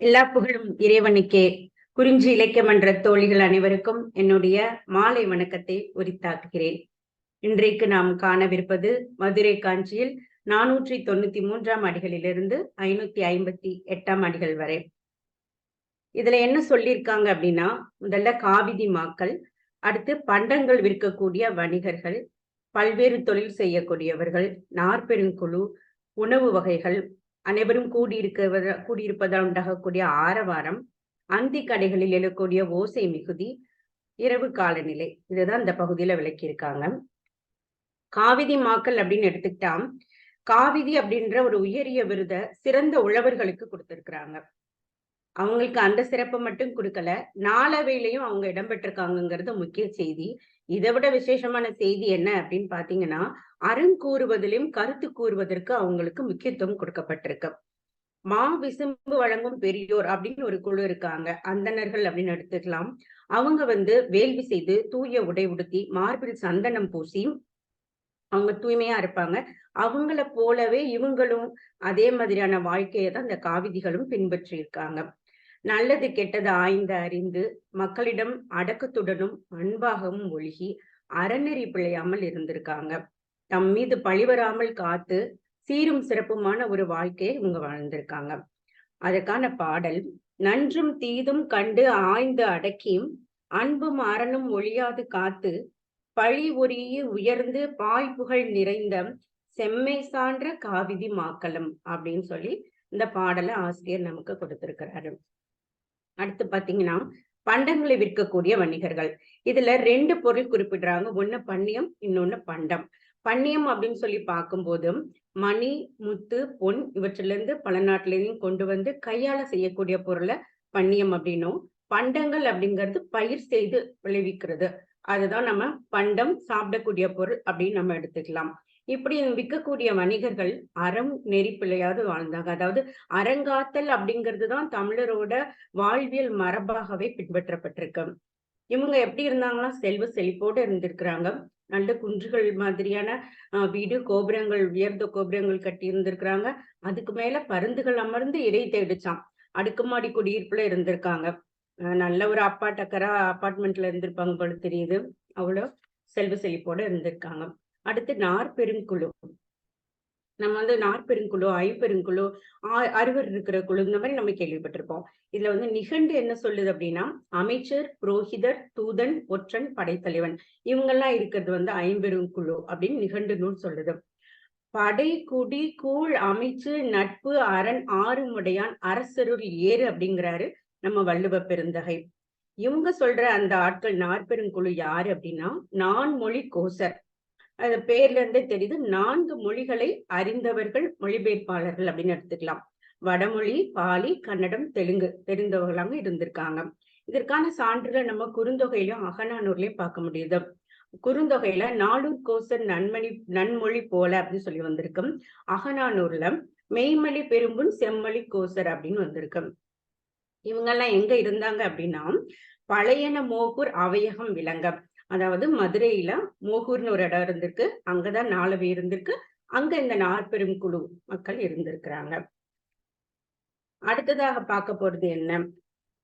எல்லா புகழும் இறைவனுக்கே. குறிஞ்சி இலக்கிய மன்ற தோழிகள் அனைவருக்கும் என்னுடைய மாலை வணக்கத்தை உரித்தாக்குகிறேன். இன்றைக்கு நாம் காணவிருப்பது மதுரை காஞ்சியில் நானூற்றி தொண்ணூத்தி மூன்றாம் அடிகளிலிருந்து ஐநூத்தி ஐம்பத்தி எட்டாம் அடிகள் வரை. இதுல என்ன சொல்லியிருக்காங்க அப்படின்னா முதல்ல காவிதி மாக்கள் அடுத்து பண்டங்கள் விற்கக்கூடிய வணிகர்கள் பல்வேறு தொழில் செய்யக்கூடியவர்கள் நாற்பெருங்குழு உணவு வகைகள் அனைவரும் கூடியிருக்க கூடியிருப்பதால் உண்டாகக்கூடிய ஆரவாரம் அந்தி கடைகளில் எழக்கூடிய ஓசை மிகுதி இரவு காலநிலை இதுதான் இந்த பகுதியில விளக்கியிருக்காங்க. காவிதி மாக்கள் அப்படின்னு எடுத்துக்கிட்டா காவிதி அப்படின்ற ஒரு உயரிய விருத சிறந்த உழவர்களுக்கு கொடுத்திருக்கிறாங்க. அவங்களுக்கு அந்த சிறப்பு மட்டும் கொடுக்கல நாளவையிலையும் அவங்க இடம்பெற்றிருக்காங்கிறது முக்கிய செய்தி. இதை விட விசேஷமான செய்தி என்ன அப்படின்னு பாத்தீங்கன்னா அறங்கூறுவதிலும் கருத்து கூறுவதற்கு அவங்களுக்கு முக்கியத்துவம் கொடுக்கப்பட்டிருக்கு. மா விசும்பு வழங்கும் பெரியோர் அப்படின்னு ஒரு குழு இருக்காங்க. அந்தணர்கள் அப்படின்னு எடுத்துக்கலாம். அவங்க வந்து வேள்வி செய்து தூய உடை உடுத்தி மார்பில் சந்தனம் பூசி அவங்க தூய்மையா இருப்பாங்க. அவங்கள போலவே இவங்களும் அதே மாதிரியான வாழ்க்கையை தான் இந்த காவிதிகளும் பின்பற்றி இருக்காங்க நல்லது கெட்டது ஆய்ந்து அறிந்து மக்களிடம் அடக்கத்துடனும் அன்பாகவும் ஒழுகி அறநெறி பிழையாமல் இருந்திருக்காங்க. தம் மீது பழிவராமல் காத்து சீரும் சிறப்புமான ஒரு வாழ்க்கையை இவங்க வாழ்ந்திருக்காங்க. அதற்கான பாடல் நன்றும் தீதும் கண்டு ஆய்ந்து அடக்கியும் அன்பும் அறனும் ஒழியாது காத்து பழி ஒரிய உயர்ந்து பாய் புகழ் நிறைந்த செம்மை சான்ற காவிதி மாக்களம் அப்படின்னு சொல்லி இந்த பாடலை ஆசிரியர் நமக்கு கொடுத்திருக்கிறாரு. அடுத்து பாத்தீங்கன்னா பண்டங்களை விற்கக்கூடிய வணிகர்கள். இதுல ரெண்டு பொருள் குறிப்பிடுறாங்க. ஒண்ணு பன்னியம் இன்னொன்னு பண்டம். பன்னியம் அப்படின்னு சொல்லி பார்க்கும்போது மணி முத்து பொன் இவற்றில இருந்து பல நாட்டிலையும் கொண்டு வந்து கையால செய்யக்கூடிய பொருளை பன்னியம் அப்படின்னும். பண்டங்கள் அப்படிங்கிறது பயிர் செய்து விளைவிக்கிறது. அதுதான் நம்ம பண்டம் சாப்பிடக்கூடிய பொருள் அப்படின்னு நம்ம எடுத்துக்கலாம். இப்படி விற்கக்கூடிய வணிகர்கள் அறம் நெறிப்பிள்ளையாவது வாழ்ந்தாங்க. அதாவது அரங்காத்தல் அப்படிங்கிறது தான் தமிழரோட வாழ்வியல் மரபாகவே பின்பற்றப்பட்டிருக்கு. இவங்க எப்படி இருந்தாங்கன்னா செல்வ செழிப்போடு இருந்திருக்கிறாங்க. நல்ல குன்றுகள் மாதிரியான வீடு கோபுரங்கள் உயர்ந்த கோபுரங்கள் கட்டி இருந்திருக்கிறாங்க அதுக்கு மேல பருந்துகள் அமர்ந்து இறை தேடிச்சான் அடுக்குமாடி குடியிருப்புல இருந்திருக்காங்க. நல்ல ஒரு அப்பாட்டக்கரா அப்பார்ட்மெண்ட்ல இருந்திருப்பாங்க போல தெரியுது. அவ்வளோ செல்வ செழிப்போட இருந்திருக்காங்க. அடுத்து நார்பெருங்குழு நம்ம வந்து நாற்பெருங்குழு ஐம்பெருங்குழு அறுவர் இருக்கிற குழு இந்த மாதிரி நம்ம கேள்விப்பட்டிருப்போம். இதுல வந்து நிகண்டு என்ன சொல்லுது அப்படின்னா அமைச்சர் புரோஹிதர் தூதன் ஒற்றன் படைத்தலைவன். இவங்கெல்லாம் இருக்கிறது வந்து ஐம்பெருங்குழு அப்படின்னு நிகண்டு நூல் சொல்லுது. படை குடி கூழ் அமைச்சு நட்பு அரண் ஆறுமுடையான் அரசருள் ஏறு அப்படிங்கிறாரு நம்ம வள்ளுவ பெருந்தகை. இவங்க சொல்ற அந்த ஆட்கள் நாற்பெருங்குழு யாரு அப்படின்னா நான் மொழி கோசர். அந்த பேர்ல இருந்தே தெரியுது. நான்கு மொழிகளை அறிந்தவர்கள் மொழிபெயர்ப்பாளர்கள் அப்படின்னு எடுத்துக்கலாம். வடமொழி பாலி கன்னடம் தெலுங்கு தெரிந்தவர்களாக இருந்திருக்காங்க. இதற்கான சான்றுகளை நம்ம குறுந்தொகையிலும் அகநானூர்லயும் பார்க்க முடியுது. குறுந்தொகையில நாளூர் கோசர் நன்மணி நன்மொழி போல அப்படின்னு சொல்லி வந்திருக்கும் அகநானூர்ல மெய்மொழி பெரும்புன் செம்மொழி கோசர் அப்படின்னு வந்திருக்கும் இவங்க எல்லாம் எங்க இருந்தாங்க அப்படின்னா பழையன மோகூர் அவையகம் விளங்கம் அதாவது மதுரையில மோகூர்னு ஒரு இடம் இருந்திருக்கு. அங்கதான் நாலவை இருந்திருக்கு. அங்க இந்த நாற்பெரும் குழு மக்கள் இருந்திருக்கிறாங்க. அடுத்ததாக பார்க்க போறது என்ன?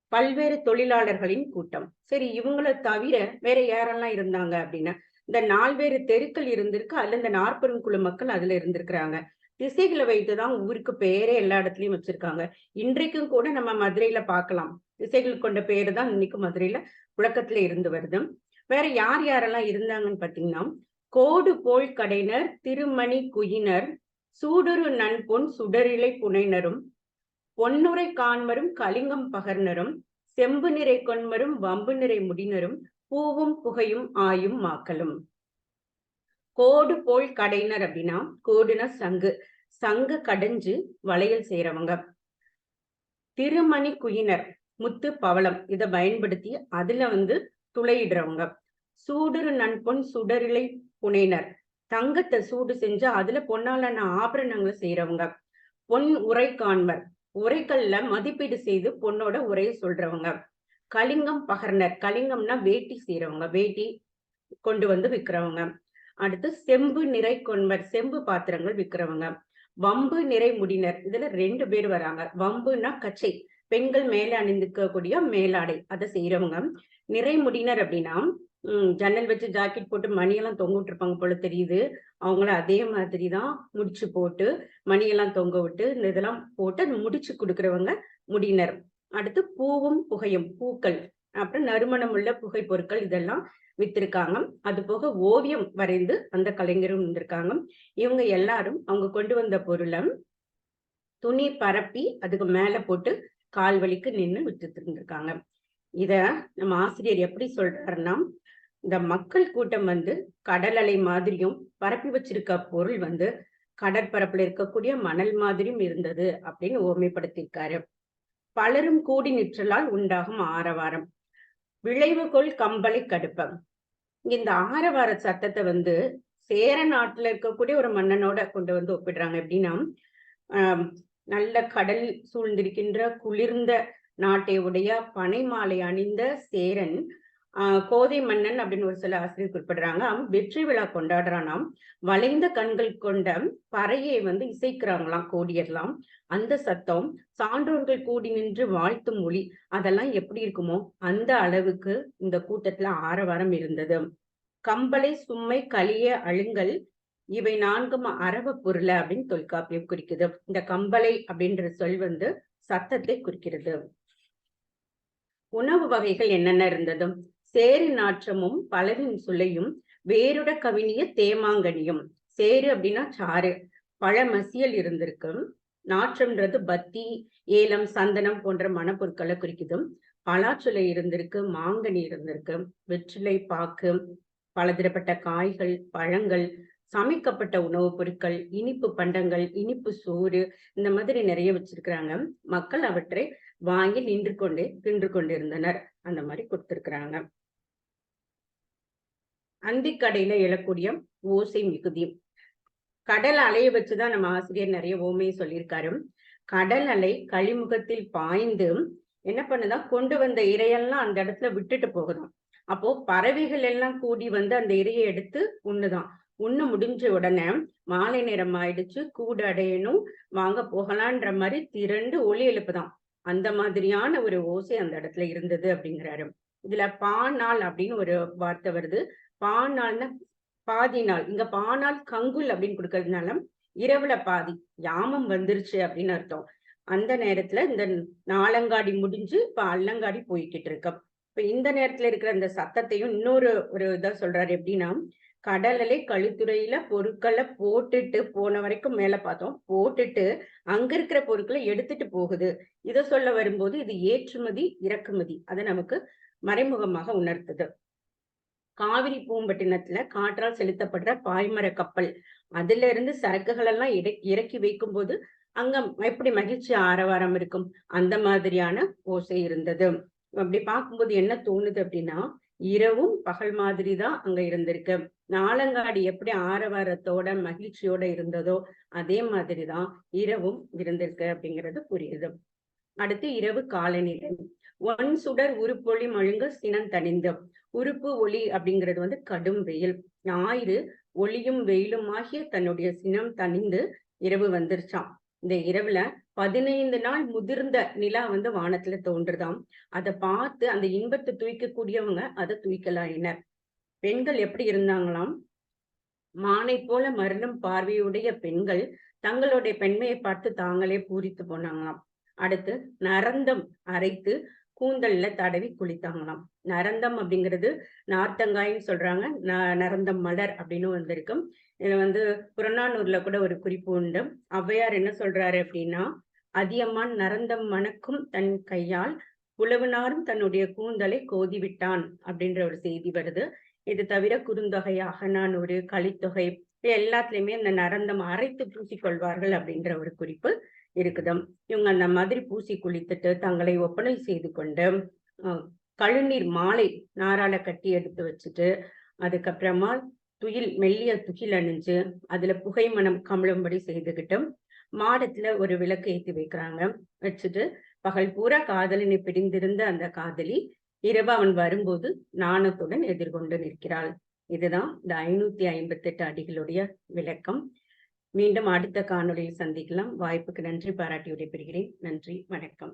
பல்வேறு தொழிலாளர்களின் கூட்டம். சரி இவங்களை தவிர வேற யாரெல்லாம் இருந்தாங்க அப்படின்னா இந்த நால்வேறு தெருக்கள் இருந்திருக்கு. அதுல இந்த நாற்பெரும் குழு மக்கள் அதுல இருந்திருக்கிறாங்க. திசைகளை வைத்துதான் ஊருக்கு பேரே எல்லா இடத்துலயும் வச்சிருக்காங்க. இன்றைக்கும் கூட நம்ம மதுரையில பார்க்கலாம். திசைகள் கொண்ட பேரு தான் இன்னைக்கு மதுரையில புழக்கத்துல இருந்து வருது. வேற யார் யாரெல்லாம் இருந்தாங்கன்னு பாத்தீங்கன்னா கோடு போல் கடைனர் திருமணி குயினர் சூடுரு நன்பொன் சுடரிலை புனைனரும் பொன்னுரை காண்மரும் கலிங்கம் பகர்னரும் செம்பு நிறை கொன்மரும் வம்பு நிறை முடினரும் பூவும் புகையும் ஆயும் மாக்களும். கோடு போல் கடைனர் அப்படின்னா கோடுனா சங்கு சங்கு கடைஞ்சு வளையல் செய்யறவங்க திருமணி குயினர் முத்து பவளம் இதை பயன்படுத்தி அதுல வந்து துளையிடுறவங்க. சூடுரு நன்பொன் சுடரிலை புனைனர் தங்கத்தை சூடு செஞ்சு அதுல பொன்னாலான ஆபரணங்களை செய்யறவங்க பொன் உரை காண்பர். உரைக்கல்ல மதிப்பீடு செய்து பொண்ணோட உரையை சொல்றவங்க. கலிங்கம் பகர்னர். கலிங்கம்னா வேட்டி செய்யறவங்க வேட்டி கொண்டு வந்து விற்கிறவங்க அடுத்து செம்பு நிறை கொண்பர். செம்பு பாத்திரங்கள் விற்கிறவங்க வம்பு நிறை முடினர் இதுல ரெண்டு பேர் வராங்க. வம்புனா கச்சை. பெண்கள் மேல அணிந்துக்கக்கூடிய மேலாடை. அதை செய்யறவங்க நிறைமுடியினர் அப்படின்னா உம் ஜன்னல் வச்சு ஜாக்கெட் போட்டு மணியெல்லாம் தொங்க விட்டுருப்பாங்க போல தெரியுது. அவங்கள அதே மாதிரி தான் முடிச்சு போட்டு மணியெல்லாம் தொங்க விட்டு இந்த இதெல்லாம் போட்டு அது முடிச்சு கொடுக்குறவங்க முடியினர் அடுத்து பூவும் புகையும் பூக்கள். அப்புறம் நறுமணம் உள்ள புகை பொருட்கள் இதெல்லாம் வித்திருக்காங்க. அது போக ஓவியம் வரைந்து அந்த கலைஞரும் வந்திருக்காங்க. இவங்க எல்லாரும் அவங்க கொண்டு வந்த பொருளை துணி பரப்பி அதுக்கு மேல போட்டு கால் வலிக்கு நின்று வித்துட்டு இருந்திருக்காங்க. இத நம்ம ஆசிரியர் எப்படி சொல்றாருன்னா இந்த மக்கள் கூட்டம் வந்து கடல் அலை மாதிரியும் பரப்பி வச்சிருக்க பொருள் வந்து கடற்பரப்புல இருக்கக்கூடிய மணல் மாதிரியும் இருந்தது அப்படின்னு ஓமைப்படுத்தியிருக்காரு. பலரும் கூடி நிற்றலால் உண்டாகும் ஆரவாரம். விளைவுகொள் கம்பளி கடுப்பம். இந்த ஆரவார சத்தத்தை வந்து சேர நாட்டுல இருக்கக்கூடிய ஒரு மன்னனோட கொண்டு வந்து ஒப்பிடுறாங்க. எப்படின்னா நல்ல கடல் சூழ்ந்திருக்கின்ற குளிர்ந்த நாட்டை உடைய பனை மாலை அணிந்த சேரன் கோதை மன்னன் அப்படின்னு ஒரு சில ஆசிரியர் குறிப்பிடுறாங்க. அவன் வெற்றி விழா கொண்டாடுறானாம். வளைந்த கண்கள் கொண்ட பறையை வந்து இசைக்கிறாங்களாம் கோடியர்லாம். அந்த சத்தம் சான்றோர்கள் கூடி நின்று வாழ்த்தும் மொழி அதெல்லாம் எப்படி இருக்குமோ அந்த அளவுக்கு இந்த கூட்டத்துல ஆரவாரம் இருந்தது. கம்பளை சும்மை களிய அழுங்கல் இவை நான்கும் அரவ பொருள அப்படின்னு தொல்காப்பியம் குறிக்குது. இந்த கம்பளை அப்படின்ற சொல் வந்து சத்தத்தை குறிக்கிறது. உணவு வகைகள் என்னென்ன இருந்ததும்? சேரு நாற்றமும் பலரின் சுளையும் வேருட கவினிய தேமாங்கனியும். சேரு அப்படின்னா சாறு. பழ மசியல் இருந்திருக்கும். நாற்றம்ன்றது பத்தி ஏலம் சந்தனம் போன்ற மணப்பொருட்களை குறிக்குதும் பலாச்சுலை இருந்திருக்கு மாங்கனி இருந்திருக்கு. வெற்றிலை பாக்கு பலதரப்பட்ட காய்கள் பழங்கள் சமைக்கப்பட்ட உணவுப் பொருட்கள் இனிப்பு பண்டங்கள் இனிப்பு சோறு இந்த மாதிரி நிறைய வச்சிருக்கிறாங்க. மக்கள் அவற்றை வாங்கி நின்று கொண்டே தின்று கொண்டிருந்தனர். அந்த மாதிரி கொடுத்திருக்கிறாங்க. அந்திக்கடையில எழக்கூடிய ஓசை மிகுதி. கடல் அலையை வச்சுதான் நம்ம ஆசிரியர் நிறைய ஓமையை சொல்லியிருக்காரு. கடல் அலை கழிமுகத்தில் பாய்ந்து என்ன பண்ணுதான் கொண்டு வந்த இரையெல்லாம் அந்த இடத்துல விட்டுட்டு போகுதாம் அப்போ பறவைகள் எல்லாம் கூடி வந்து அந்த இரையை எடுத்து உண்ணுதான். உண்ணு முடிஞ்ச உடனே மாலை நேரம் ஆயிடுச்சு கூடு அடையணும் வாங்க போகலான்ற மாதிரி திரண்டு ஒளி எழுப்புதான். அந்த மாதிரியான ஒரு ஓசை அந்த இடத்துல இருந்தது அப்படிங்கிறாரு. இதுல பாநாள் அப்படின்னு ஒரு வார்த்தை வருது. பாநாள்னா பாதி நாள். இங்க பாநாள் கங்குல் அப்படின்னு கொடுக்கறதுனால இரவுல பாதி யாமம் வந்துருச்சு அப்படின்னு அர்த்தம். அந்த நேரத்துல இந்த நாளங்காடி முடிஞ்சு இப்ப அல்லங்காடி போய்கிட்டு இருக்கோம் இப்ப இந்த நேரத்துல இருக்கிற அந்த சத்தத்தையும் இன்னொரு ஒரு இதா சொல்றாரு எப்படின்னா கடலலை கழுத்துறையில பொருட்களை போட்டுட்டு போன வரைக்கும் மேல பார்த்தோம். போட்டுட்டு அங்க இருக்கிற பொருட்களை எடுத்துட்டு போகுது. இதை சொல்ல வரும்போது இது ஏற்றுமதி இறக்குமதி. அதை நமக்கு மறைமுகமாக உணர்த்துது. காவிரி பூம்பட்டினத்துல காற்றால் செலுத்தப்படுற பாய்மர கப்பல். அதுல இருந்து சரக்குகள் எல்லாம் இறக்கி வைக்கும் போது அங்க எப்படி மகிழ்ச்சி ஆரவாரம் இருக்கும்? அந்த மாதிரியான ஓசை இருந்தது. அப்படி பார்க்கும்போது என்ன தோணுது அப்படின்னா இரவும் பகல் மாதிரி தான் அங்க இருந்திருக்கு. நாளங்காடி எப்படி ஆரவாரத்தோட மகிழ்ச்சியோட இருந்ததோ அதே மாதிரிதான் இரவும் இருந்திருக்கு அப்படிங்கிறது புரியுது. அடுத்து இரவு காலநிலை. ஒன் சுடர் உருப்பொழி மழுங்க சினம் தணிந்து. உறுப்பு ஒளி அப்படிங்கிறது வந்து கடும் வெயில். ஞாயிறு ஒளியும் வெயிலுமாகிய தன்னுடைய சினம் தணிந்து இரவு வந்துருச்சான் இந்த இரவுல பதினைந்து நாள் முதிர்ந்த நிலா வந்து வானத்துல தோன்றுதாம். அதை பார்த்து அந்த இன்பத்தை தூய்க்கக்கூடியவங்க அதை தூய்க்கலாயினர். பெண்கள் எப்படி இருந்தாங்களாம்? மானை போல மருளும் பார்வையுடைய பெண்கள் தங்களுடைய பெண்மையை பார்த்து தாங்களே பூரித்து போனாங்களாம். அடுத்து நரந்தம் அரைத்து கூந்தல்ல தடவி குளித்தாங்களாம். நரந்தம் அப்படிங்கிறது நார்த்தங்காய்ன்னு சொல்றாங்க. ந நரந்தம் மலர் அப்படின்னு வந்திருக்கும். இதுல வந்து புறநானூர்ல கூட ஒரு குறிப்பு உண்டு. ஔவையார் என்ன சொல்றாரு அப்படின்னா அதியம்மான் நரந்தம் மணக்கும் தன் கையால் புலவனாரும் தன்னுடைய கூந்தலை கோதிவிட்டான் அப்படின்ற ஒரு செய்தி வருது. இது தவிர குறுந்தொகை ஒரு கலித்தொகை எல்லாத்துலயுமே இந்த நரந்தம் அரைத்து பூசிக்கொள்வார்கள் அப்படின்ற ஒரு குறிப்பு இருக்குதும். இவங்க அந்த மாதிரி பூசி குளித்துட்டு தங்களை ஒப்பனை செய்து கொண்டு கழுநீர் மாலை நாரால கட்டி எடுத்து வச்சுட்டு அதுக்கப்புறமா துயில் மெல்லிய துகில் அணிஞ்சு அதுல புகை மனம் கமழும்படி செய்துகிட்டு மாடத்துல ஒரு விளக்கு ஏற்றி வைக்கிறாங்க. வச்சுட்டு பகல் பூரா காதலினை பிரிந்திருந்த அந்த காதலி இரவு அவன் வரும்போது நாணத்துடன் எதிர்கொண்டு நிற்கிறாள். இதுதான் இந்த ஐநூத்தி ஐம்பத்தி எட்டு அடிகளுடைய விளக்கம். மீண்டும் அடுத்த காணொலியில் சந்திக்கலாம். வாய்ப்புக்கு நன்றி. பாராட்டி விடைபெறுகிறேன் நன்றி. வணக்கம்.